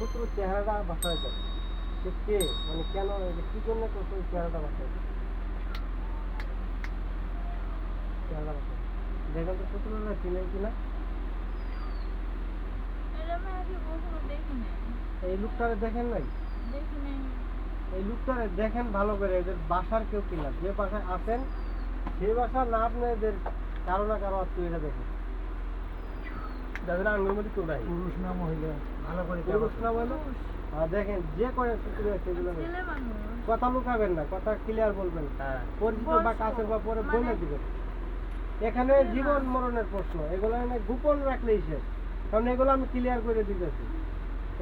শত্রুর চেহারাটা বাঁচায় সে কে মানে কেন কি জন্য ওই চেহারাটা বাঁচায় দেয়। চেহারা বাঁচায় দেখেন তো শত্রুরা চিনেন কিনা এই লুকটারে দেখেন নাই? এই লুকটারে দেখেন ভালো করে এদের বাসার কেউ কিনা। যে বাসায় আছেন সেই বাসার না আপনি এদের কারও না কারও আত্মীয়রা দেখেন। যাদের আঙ্গুর মধ্যে কেউ নাই পুরুষ না মহিলা ভালো করে পুরুষ না বলে আর দেখেন যে কয়ে শত্রু আছে মানুষ। কথা লুকাবেন না কথা ক্লিয়ার বলবেন। পরিচিত বা কাছের বা পরে বলে মানে- দিবেন। এখানে জীবন মরণের প্রশ্ন এগুলো এনে গোপন রাখলেই শেষ। কারণ এগুলো আমি ক্লিয়ার করে দিতেছি।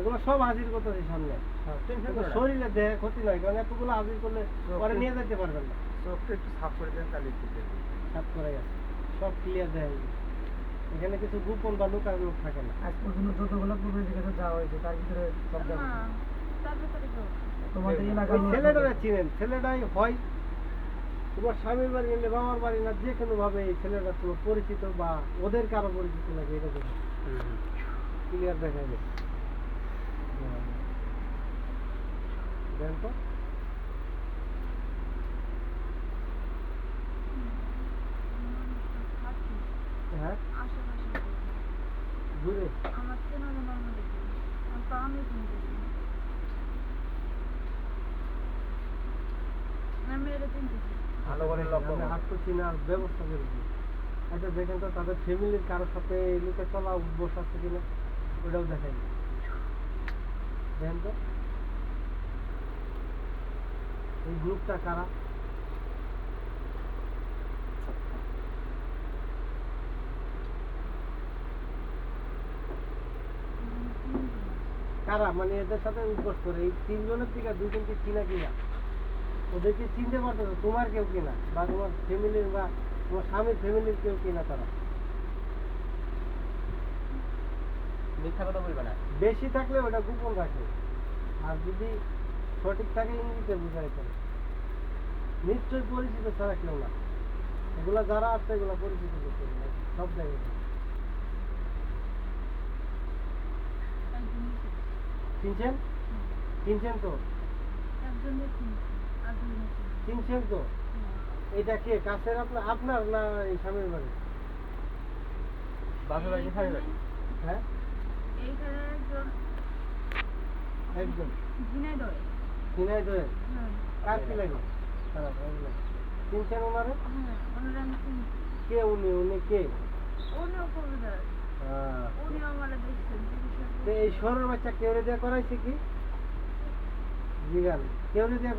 এগুলো সব হাজির করতেছি সামনে। শরীরে দেহে ক্ষতি নয় কারণ এতগুলো হাজির করলে পরে নিয়ে যেতে পারবেন না। চোখটা একটু সাফ করে দেন তাহলে সাত করে গেছে সব ক্লিয়ার দেয় এখানে কিছু গোপন বা লুকার লোক থাকে না। আজ পর্যন্ত যতগুলো প্রবেশের কাছে যাওয়া হয়েছে তার ভিতরে সব যাবে। হ্যাঁ তোমাদের এলাকার ওই চিনেন ছেলেটাই হয়। তোমার স্বামীর বাড়ি এলে বাবার বাড়ি না যে কোনো ভাবে এই ছেলেটা তোমার পরিচিত বা ওদের কারও পরিচিত লাগে এটা দেখো ক্লিয়ার দেখা যায় দেন তো থাকি হ্যাঁ আশেপাশে দূরে আমার চেনা জানার মধ্যে কেউ নেই। আমার তো আমি চিনতেছি না। আমি এটা চিনতেছি ভালো করে লক্ষ্য হাত তো চিনার ব্যবস্থা করে দিই। আচ্ছা দেখেন তো তাদের ফ্যামিলির কারোর সাথে এই লোকে চলা উদ্বোস আছে কিনা ওটাও দেখাই দেখেন তো। এই গ্রুপটা কারা আমি চিনতে না। কারা? মানে এদের সাথে উদ্বোস করে। এই তিনজনের থেকে দুজনকে চিনা কিনা? ওদেরকে চিনতে পারতেছো তোমার কেউ কিনা? বা তোমার ফ্যামিলির বা তোমার স্বামীর ফ্যামিলির কেউ কিনা তারা? মিথ্যা কথা বলবে না। বেশি থাকলে ওটা গোপন রাখে। আর যদি সঠিক থাকে ইঙ্গিতে বুঝাই করে নিশ্চয়ই পরিচিত ছাড়া কেউ না। এগুলা যারা আছে এগুলা পরিচিত করতে সব জায়গায় একজনই চিনি। চিনছেন হুম। চিনছেন তো। চিনছেন তো এটা কে কাছের আপনার আপনার না এই স্বামীর বাড়ি বাপের বাড়ি স্বামীর বাড়ি হ্যাঁ একজন ঝিনাইদহে। হ্যাঁ। কার কি লাগে খারাপ ওনারে হ্যাঁ। কে উনি উনি কে হ্যাঁ। এই বাচ্চা কেউরে দিয়ে করাইছে কি? কেউরে দিয়ে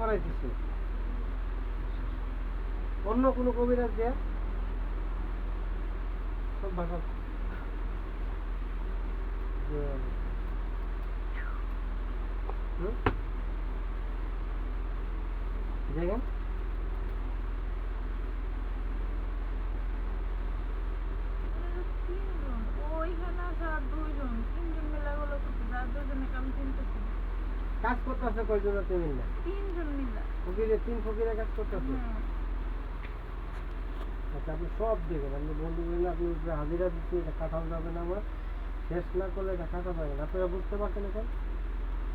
অন্য কোনো কবিরাজ দেয়া? সব ভাষা দেখেন ওনারা তিনজন। দুইজন। তিনজন মিলে হলো? যার। কাজ করতেছে কয়জন তিনজন মিলে। ফকিরে তিন ফকিরে কাজ করতেছে হ্যাঁ। আচ্ছা আপনি সব দেখেন আপনি বন্ধু বললেন আপনি হাজিরা দিচ্ছি এটা কাটানো যাবে না আমার শেষ না করলে এটা কাটা যাবে না আপনারা বুঝতে পারছেন এখন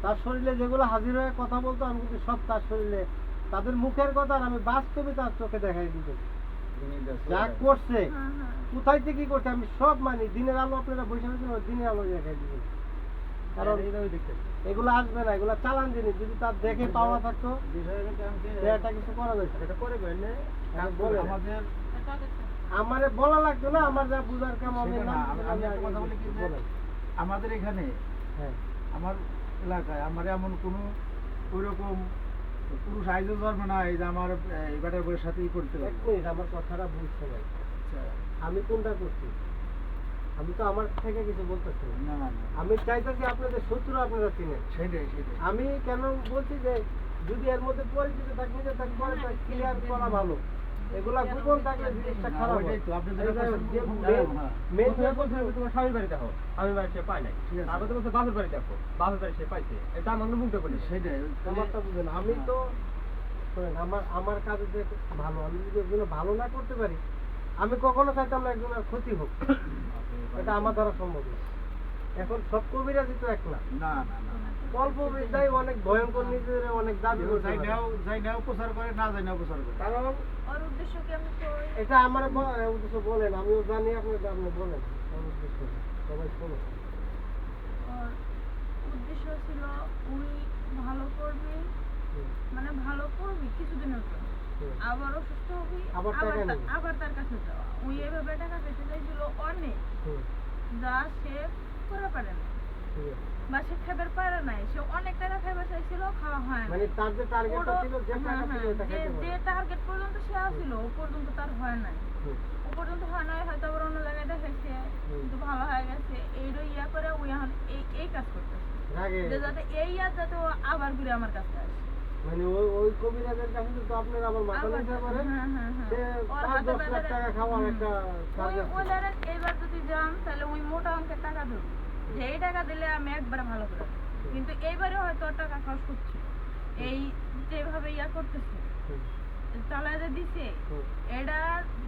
তার শরীরে যেগুলো হাজির হয়ে কথা বলতো আমি কিন্তু সব তার শরীরে তাদের মুখের কথা আর আমি বাস্তবে তার চোখে দেখাই দিতে যা করছে হ্যাঁ, হ্যাঁ। কোথায় থেকে কি করছে আমি সব মানি। দিনের আলো আপনারা বসে রয়েছেন দিনের আলো দেখাই দিবেন। কারণ এগুলো আসবে না এগুলো চালান জিনিস। যদি তার দেখে পাওয়া থাকতো কিছু করা হ্যাঁ, বলে। আমাদের আমারে বলা লাগতো না আমার যা বুঝার কাম আমি। আমাদের এখানে হ্যাঁ। আমার এলাকায় আমার এমন কোনো ওইরকম না এই যে আমার এই বইয়ের সাথেই করতে এক মিনিট আমার কথাটা বুঝতে পারি আচ্ছা, আমি কোনটা করছি? আমি তো আমার থেকে কিছু বলতেছি না। না আমি চাইতেছি আপনাদের শত্রু আপনারা চিনেন। সেটাই সেটাই। আমি কেন বলছি যে যদি এর মধ্যে পরিচিত থাকে যে পরে ক্লিয়ার করা ভালো। এগুলা থাকলে জিনিসটা খারাপ হয় তো, আপনি যেটা যে বলছেন, ভালো, হ্যাঁ। main প্রথমে যে বলছে যে তোমার স্বামীর বাড়ি সে পায় নাই। তারপর তো বলছে বাপের বাড়ি দেখো বাপের বাড়ি সে পাইছে। এটা সেটাই আমারটা বুঝেন আমি তো শোনেন আমার আমার কাজে যে ভালো আমি যদি একজনের ভালো না করতে পারি আমি কখনো চাইতাম না একজনের ক্ষতি হোক। এটা আমার দ্বারা সম্ভব না এখন সব কবিরাজি তো এক না না না। অল্প বিদ্যায় অনেক ভয়ঙ্কর নিজেদের অনেক দাবি করতে যাই পারে। নাও যাই নাও প্রচার করে না যাই প্রচার করে। কারণ ওর উদ্দেশ্য কি এটা আমার উদ্দেশ্য বলেন আমিও জানি আপনি আপনি বলেন। আমার উদ্দেশ্য সবাই শোনো উদ্দেশ্য ছিল উনি ভালো করবে মানে ভালো করবি কিছুদিনের জন্য। আবার অসুস্থ হবি আবার তার কাছে যাওয়া। এভাবে টাকা পেতে চাইছিল অনেক। যা সে করে পারে না খাবার পারে নাই। সে অনেক টাকা খাবার চাইছিল খাওয়া হয় মানে তার যে টার্গেটটা ওরও- ছিল যে হ্যাঁ, টাকা ছিল হ্যাঁ, যে- যে টার্গেট পর্যন্ত সে আসছিল ও পর্যন্ত তার হয় নাই। ও পর্যন্ত হয় নাই হয়তো আবার অন্য জায়গায় দেখাইছে। কিন্তু ভালো হয়ে গেছে। এইটা ইয়া করে ও এখন এই এই কাজ করতেছে। যে যাতে এই ইয়ার যাতে ও আবার ঘুরে আমার কাছে আসে। মানে ওই ওই কবিরাজের কাছে তো আপনার আবার মাথা নিতে পারে। হ্যাঁ, হ্যাঁ, হ্যাঁ। সে পাঁচ দশ লাখ টাকা খাওয়ার একটা ওই ওই এইবার যদি যান তাহলে ওই মোটা অঙ্কের টাকা দেবো যে এই টাকা দিলে আমি একবারে ভালো করে কিন্তু এইবারে হয়তো টাকা খরচ করছে। এই যেভাবে ইয়া করতেছে যে দিছে এটা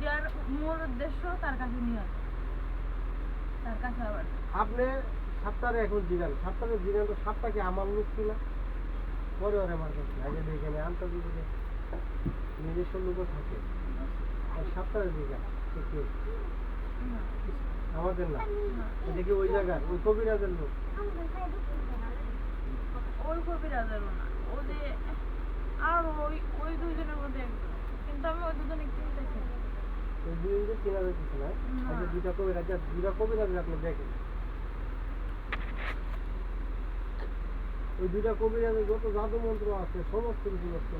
যার মূল উদ্দেশ্য তার কাছে নিয়ে আসা। তার কাছে আবার আপনি সাতটারে এখন জিগান। সাতটারে জিগান তো সাতটা কি আমার লোক ছিল পরে ওরে আমার কাছে আগে দেখে নেই আনতে দিকে নিজস্ব লোকও থাকে। আর সাতটারে জিগান সে কে? না, আমাদের না। এদিকে ওই জায়গার ওই কবিরাজের লোক ওই কবিরাজেরও না ও যে আর ওই ওই দুইজনের মধ্যে কিন্তু আমি ওই দুজনে। ওই চেনা যাচ্ছে না না। দুইটা কবিরাজ দুইটা কবিরাজ আপনি দেখেন ওই দুইটা কবিরাজের যত জাদু মন্ত্র আছে সমস্ত কিছু নষ্ট